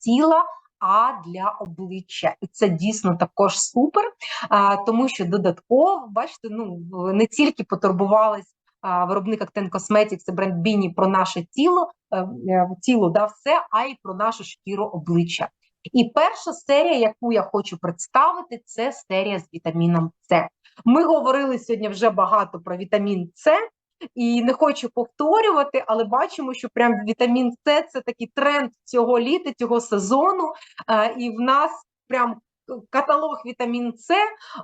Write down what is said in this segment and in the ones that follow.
тіла. А для обличчя, і це дійсно також супер, тому що додатково, бачите, ну не тільки потурбувались виробник Acten Cosmetics і бренд Біні про наше тіло, е, е, тіло, да, все, а й про нашу шкіру обличчя. І перша серія, яку я хочу представити, це серія з вітаміном С. Ми говорили сьогодні вже багато про вітамін С, і не хочу повторювати, але бачимо, що прям вітамін С це такий тренд цього літа, цього сезону. е, І в нас прям каталог вітамін С,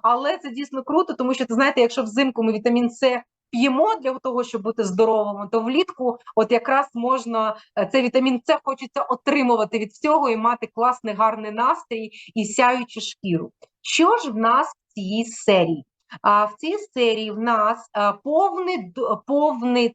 але це дійсно круто, тому що ти знаєте, якщо взимку ми вітамін С п'ємо для того, щоб бути здоровими, то влітку, от якраз можна е, цей вітамін С хочеться отримувати від всього і мати класний гарний настрій і сяючу шкіру. Що ж в нас в цій серії? В цій серії в нас е, повний повний е,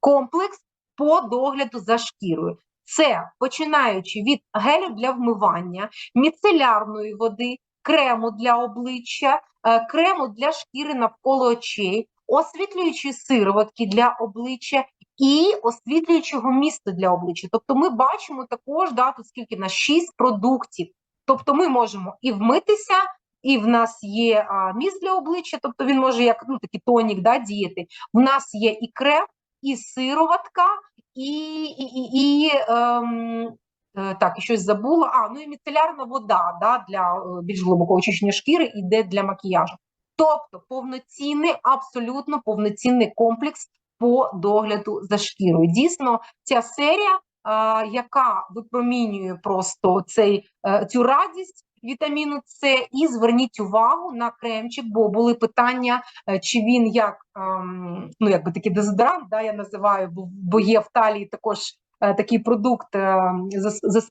комплекс по догляду за шкірою. Це починаючи від гелю для вмивання, міцелярної води, крему для обличчя, е, крему для шкіри навколо очей, освітлюючі сироватки для обличчя і освітлюючого міста для обличчя. Тобто ми бачимо також, да, тут скільки в нас 6 продуктів. Тобто ми можемо і вмитися, і в нас є а, міст для обличчя, тобто він може як ну, такий тонік да, діяти. В нас є і крем, і сироватка, і, і, і, і ем, е, так, щось забула. А, ну і міцелярна вода да, для е, більш глибокого очищення шкіри іде для макіяжу. Тобто повноцінний, абсолютно повноцінний комплекс по догляду за шкірою. Дійсно, ця серія, а, яка випромінює просто цей, е, цю радість вітаміну С, і зверніть увагу на кремчик, бо були питання, е, чи він як ем, ну якби такий дезодорант, да, я називаю, бо, є в талії також е, такий продукт е, з,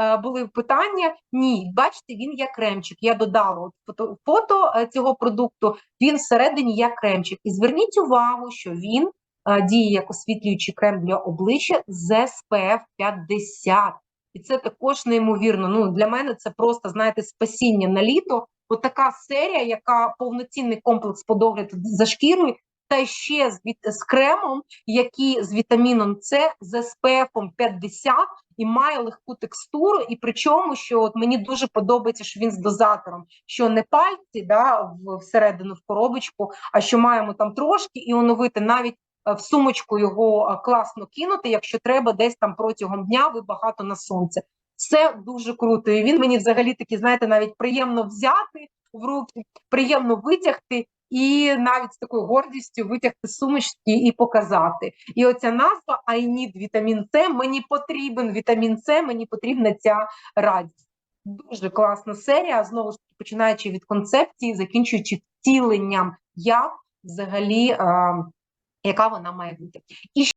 е, були питання. Ні, бачите, він як кремчик. Я додала фото, цього продукту. Він всередині як кремчик. І зверніть увагу, що він діє як освітлюючий крем для обличчя з SPF 50. І це також неймовірно. Ну для мене це просто знаєте спасіння на літо. От така серія, яка повноцінний комплекс по догляду за шкірою, та ще з, з кремом, який з вітаміном С, з SPF 50 і має легку текстуру. І причому, що от мені дуже подобається, що він з дозатором, що не пальці да, всередину в коробочку, а що маємо там трошки і оновити навіть в сумочку його класно кинути, якщо треба, десь там протягом дня ви багато на сонце. Це дуже круто. І він мені взагалі таки, знаєте, навіть приємно взяти в руки, приємно витягти. І навіть з такою гордістю витягти сумочки і показати. І оця назва I need вітамін С. Мені потрібен вітамін С, мені потрібна ця радість. Дуже класна серія. Знову ж таки, починаючи від концепції, закінчуючи втіленням, як взагалі, е, яка вона має бути. І